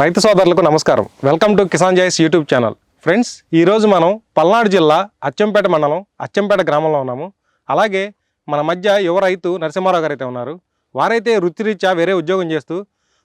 రైతు సోదరులకు నమస్కారం. Welcome to Kisan choice YouTube channel friends ఈరోజు మనం పల్నాడు జిల్లా అచ్చంపేట మండలం అచ్చంపేట గ్రామంలో ఉన్నాము. అలాగే మన మధ్య యువ రైతు నరసింహారావు గారు అయితే ఉన్నారు. వారైతే వృత్తిరీత్యా వేరే ఉద్యోగం చేస్తూ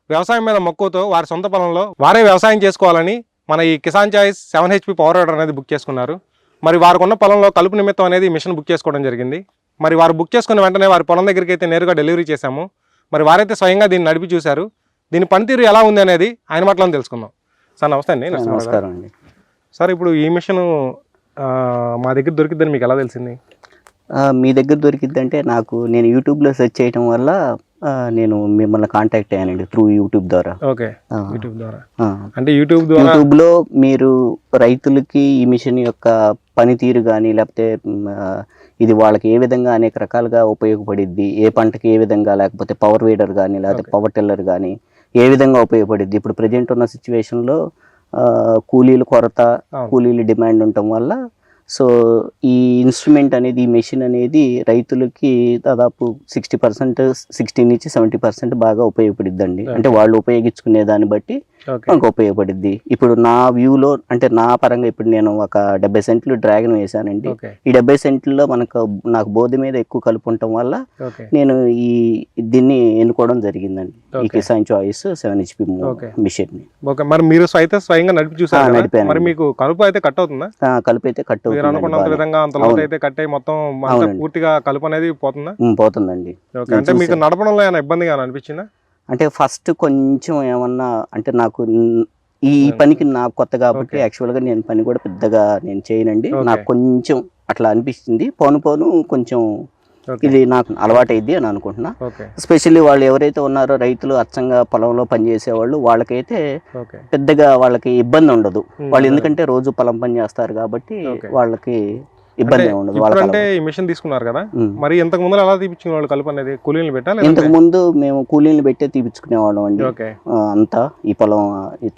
వ్యవసాయం మీద మక్కువతో వారి సొంత పొలంలో వారే వ్యవసాయం చేసుకోవాలని మన ఈ Kisan choice seven HP power order అనేది బుక్ చేసుకున్నారు. మరి వారికి ఉన్న పొలంలో కలుపు నిమిత్తం అనేది మిషన్ బుక్ చేసుకోవడం జరిగింది. మరి వారు బుక్ చేసుకున్న వెంటనే వారి పొలం దగ్గరికి అయితే నేరుగా డెలివరీ చేశాము. మరి వారైతే స్వయంగా దీన్ని నడిపి చూశారు. దీని పనితీరు ఎలా ఉంది అనేది ఆయన మాటలను తెలుసుకుందాం. సార్ నమస్తే అండి. నమస్కారం అండి. సార్ ఇప్పుడు ఈ మిషన్ మా దగ్గర దొరికిద్దని మీకు ఎలా తెలిసింది? మీ దగ్గర దొరికిద్దంటే నాకు నేను యూట్యూబ్లో సెర్చ్ చేయడం వల్ల నేను మిమ్మల్ని కాంటాక్ట్ అయ్యానండి త్రూ యూట్యూబ్ ద్వారా. ఓకే. యూట్యూబ్ ద్వారా. అంటే యూట్యూబ్ ద్వారా యూట్యూబ్లో మీరు రైతులకి ఈ మిషన్ యొక్క పనితీరు కానీ లేకపోతే ఇది వాళ్ళకి ఏ విధంగా అనేక రకాలుగా ఉపయోగపడిద్ది ఏ పంటకి ఏ విధంగా లేకపోతే పవర్ వీడర్ కానీ లేకపోతే. పవర్ టిల్లర్ కానీ ఏ విధంగా ఉపయోగపడిద్ది ఇప్పుడు ప్రజెంట్ ఉన్న సిచ్యువేషన్లో కూలీల కొరత. కూలీల డిమాండ్ ఉండటం వల్ల సో ఈ ఇన్స్ట్రుమెంట్ అనేది ఈ మెషిన్ అనేది రైతులకి దాదాపు సిక్స్టీ పర్సెంట్ సిక్స్టీ నుంచి సెవెంటీ పర్సెంట్ బాగా ఉపయోగపడిద్దండి. అంటే వాళ్ళు ఉపయోగించుకునే దాన్ని బట్టి మనకు ఉపయోగపడిద్ది ఇప్పుడు నా వ్యూలో అంటే నా పరంగా ఇప్పుడు నేను ఒక డెబ్బై సెంట్లు డ్రాగన్ వేసానండి ఈ డెబ్బై సెంట్లలో మనకు నాకు బోధి మీద ఎక్కువ కలుపు ఉండటం వల్ల నేను ఈ దీన్ని ఎన్నుకోవడం జరిగిందండి ఈ. Kisan choice seven HP. Machine okay మరి మీరు అయితే స్వయంగా నడిపి చూసారు? నడిపానండి. మరి మీకు కలుపు అయితే కట్ అవుతుందా కలుపు అయితే కట్ అనుకున్నంత బాగానే. విధంగా అంత లోతు. అయితే కట్ అయ్యి మొత్తం. పూర్తిగా కలుపు అనేది పోతుందా పోతుందండి అంటే మీకు. నడపడంలో ఏమైనా ఇబ్బందిగా అనిపించిందా అంటే ఫస్ట్ కొంచెం ఏమన్నా అంటే నాకు ఈ పనికి నాకు కొత్త కాబట్టి. యాక్చువల్గా నేను పని కూడా పెద్దగా నేను చేయనండి. నాకు కొంచెం అట్లా అనిపిస్తుంది పోను పోను కొంచెం ఇది నాకు అలవాటైద్ది అని అనుకుంటున్నా ఓకే ఎస్పెషల్లీ వాళ్ళు ఎవరైతే ఉన్నారో రైతులు అచ్చంగా పొలంలో పనిచేసే వాళ్ళు వాళ్ళకైతే పెద్దగా వాళ్ళకి ఇబ్బంది ఉండదు వాళ్ళు. ఎందుకంటే రోజు పొలం పని చేస్తారు కాబట్టి. వాళ్ళకి ఇబ్బంది ఉండదు అంటే. ఈ మిషన్ తీసుకున్నారు కదా. మరి ఇంతకు ముందు ఎలా తీపించిన వాళ్ళు కలుపు అనేది కూలీలు పెట్టాలి ఇంతకు ముందు మేము కూలీలు పెట్టే తీపించుకునే వాళ్ళం అండి అంతా ఈ పొలం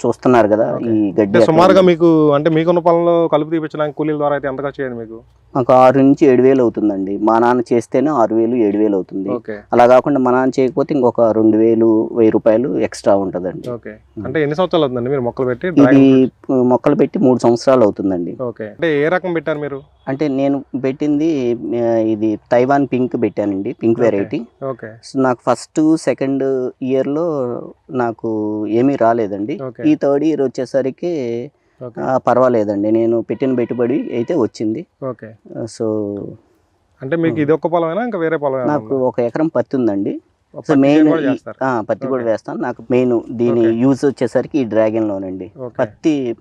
చూస్తున్నారు కదా. ఈ గడ్డి సుమారుగా. మీకు అంటే మీకున్న పొలంలో కలుపు తీపించడానికి కూలీల ద్వారా అయితే ఎంత ఖర్చు మీకు మాకు ఆరు నుంచి ఏడు వేలు అవుతుందండి. మా నాన్న చేస్తేనే ఆరు వేలు ఏడు వేలు అవుతుంది. అలా కాకుండా మా నాన్న చేయకపోతే ఇంకొక రెండు వేలు వెయ్యి రూపాయలు ఎక్స్ట్రా ఉంటుందండి. అంటే ఎన్ని సంవత్సరాలు అవుతుందండి మీరు మొక్కలు పెట్టి? ఇది మొక్కలు పెట్టి మూడు సంవత్సరాలు అవుతుందండి. ఓకే. అంటే ఏ రకం పెట్టారు మీరు? అంటే నేను పెట్టింది ఇది తైవాన్ పింక్ పెట్టానండి. పింక్. వెరైటీ. ఓకే. సో నాకు ఫస్ట్ సెకండ్ ఇయర్లో నాకు ఏమీ రాలేదండి. ఈ థర్డ్ ఇయర్ వచ్చేసరికి పర్వాలేదండి. నేను పెట్టిన పెట్టుబడి అయితే వచ్చింది. ఓకే. సో అంటే మీకు ఇది ఒక్క పొలమైనా? ఇంకా వేరే పొలం నాకు ఒక ఎకరం పత్తి ఉందండి సో మెయిన్ పత్తి కూడా. వేస్తాను. నాకు మెయిన్ దీని. యూజ్ వచ్చేసరికి ఈ డ్రాగన్ లోనండి. పత్తి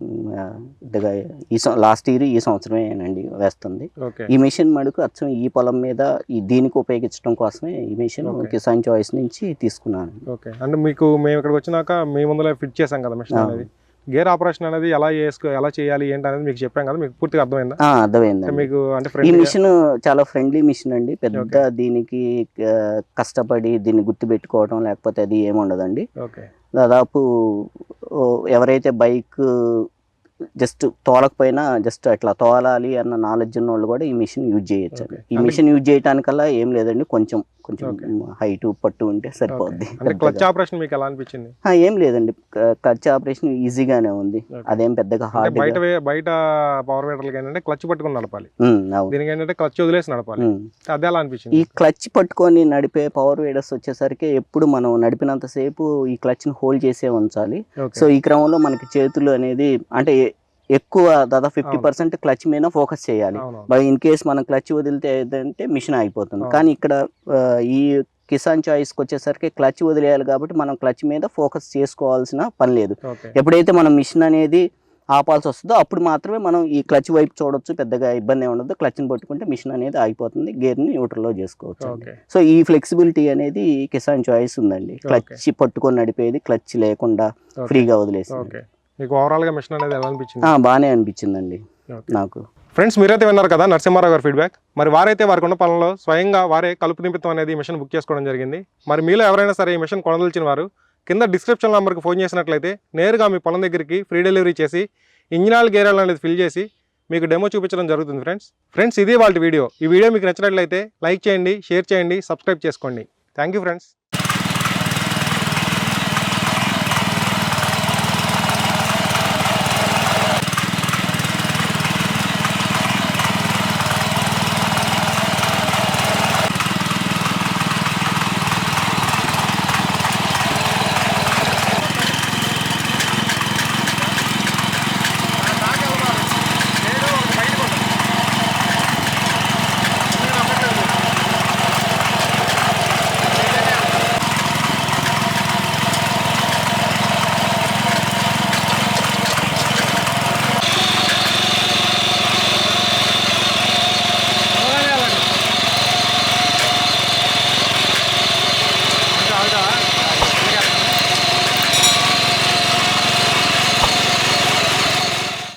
ఈ లాస్ట్ ఇయర్ ఈ సంవత్సరమేనండి వేస్తుంది. ఈ మిషన్ మడుకు అచ్చం ఈ పొలం మీద ఈ దీనికి ఉపయోగించడం కోసమే ఈ మిషన్. కిసాన్ చాయిస్ నుంచి తీసుకున్నాను. ఓకే. అంటే మీకు మేము ఇక్కడికి వచ్చినాక మీ ముందులో ఫిట్ చేసాం కదా మిషన్. అనేది? గేర్ ఆపరేషన్ అనేది ఎలా చేసుకో ఎలా చేయాలి ఏంటి అనేది మీకు చెప్పాం కదా మీకు పూర్తిగా అర్థమైందా? అర్థమైందండి. మీకు అంటే ఈ మిషన్ చాలా ఫ్రెండ్లీ మిషన్ అండి. పెద్ద. దీనికి కష్టపడి దీన్ని గుర్తు పెట్టుకోవడం లేకపోతే అది ఏముండదండి దాదాపు ఎవరైతే బైక్ జస్ట్ తోలకపోయినా జస్ట్ అట్లా తోలాలి అన్న నాలెడ్జ్ ఉన్న వాళ్ళు కూడా ఈ మిషన్ యూజ్ చేయొచ్చు. ఈ మిషన్ యూజ్ చేయటానికల్లా ఏం లేదండి కొంచెం కొంచెం. హైట్ పట్టు ఉంటే సరిపోద్ది. క్లచ్. ఆపరేషన్ మీకు ఎలా అనిపించింది? ఏం లేదండి. ఖర్చు ఆపరేషన్ ఈజీగానే ఉంది. అదేం పెద్దగా హార్డ్ బయట బయట పవర్ మీటర్లకి ఏంటంటే క్లచ్ పట్టుకుని నడపాలి. అవును. దీనికి ఏంటంటే క్లచ్ వదిలేసి నడపాలి. అదే ఎలా ఈ అనిపించింది క్లచ్ పట్టుకొని నడిపే పవర్ వేడర్స్ వచ్చేసరికి ఎప్పుడు మనం నడిపినంతసేపు ఈ క్లచ్ని హోల్డ్ చేసే ఉంచాలి. సో ఈ క్రమంలో మనకి చేతులు అనేది అంటే ఎక్కువ దాదాపు ఫిఫ్టీ. పర్సెంట్ క్లచ్ మీద ఫోకస్ చేయాలి. బై ఇన్ కేస్ మనం క్లచ్ వదిలితే ఏంటంటే మిషన్ అయిపోతుంది. కానీ ఇక్కడ ఈ కిసాన్ చాయిస్కి వచ్చేసరికి క్లచ్ వదిలేయాలి కాబట్టి మనం క్లచ్ మీద ఫోకస్ చేసుకోవాల్సిన పని లేదు. ఎప్పుడైతే మనం మిషన్ అనేది ఆపాల్సి వస్తుందో అప్పుడు మాత్రమే మనం ఈ క్లచ్ వైపు చూడొచ్చు పెద్దగా ఇబ్బంది ఉండదు. క్లచ్ని పట్టుకుంటే మిషన్ అనేది ఆగిపోతుంది గేర్ని న్యూట్రల్లో చేసుకోవచ్చు సో ఈ ఫ్లెక్సిబిలిటీ అనేది కిసాన్ చాయిస్ ఉందండి. క్లచ్ పట్టుకొని నడిపేది క్లచ్ లేకుండా. ఫ్రీగా వదిలేసి మీకు ఓవరాల్గా మిషన్ అనేది ఎలా అనిపించింది? బాగానే అనిపించిందండి. నాకు. ఫ్రెండ్స్ మీరైతే విన్నారు కదా నరసింహారావు గారి ఫీడ్బ్యాక్ మరి వారైతే వారికి ఉన్న పొలంలో స్వయంగా వారే కలుపు నిమిత్తం అనేది మిషన్ బుక్ చేసుకోవడం జరిగింది. మరి మీలో ఎవరైనా సరే ఈ మిషన్ కొనదలిచిన వారు కింద డిస్క్రిప్షన్ నెంబర్కి ఫోన్ చేసినట్లయితే నేరుగా మీ పొలం దగ్గరికి ఫ్రీ డెలివరీ చేసి ఇంజిన్ ఆయిల్ గేర్ ఆయిల్ అనేది ఫిల్ చేసి మీకు డెమో చూపించడం జరుగుతుంది ఫ్రెండ్స్ ఫ్రెండ్స్ ఇది వాళ్ళ వీడియో ఈ వీడియో మీకు నచ్చినట్లయితే లైక్ చేయండి షేర్ చేయండి సబ్స్క్రైబ్ చేసుకోండి. Thank you friends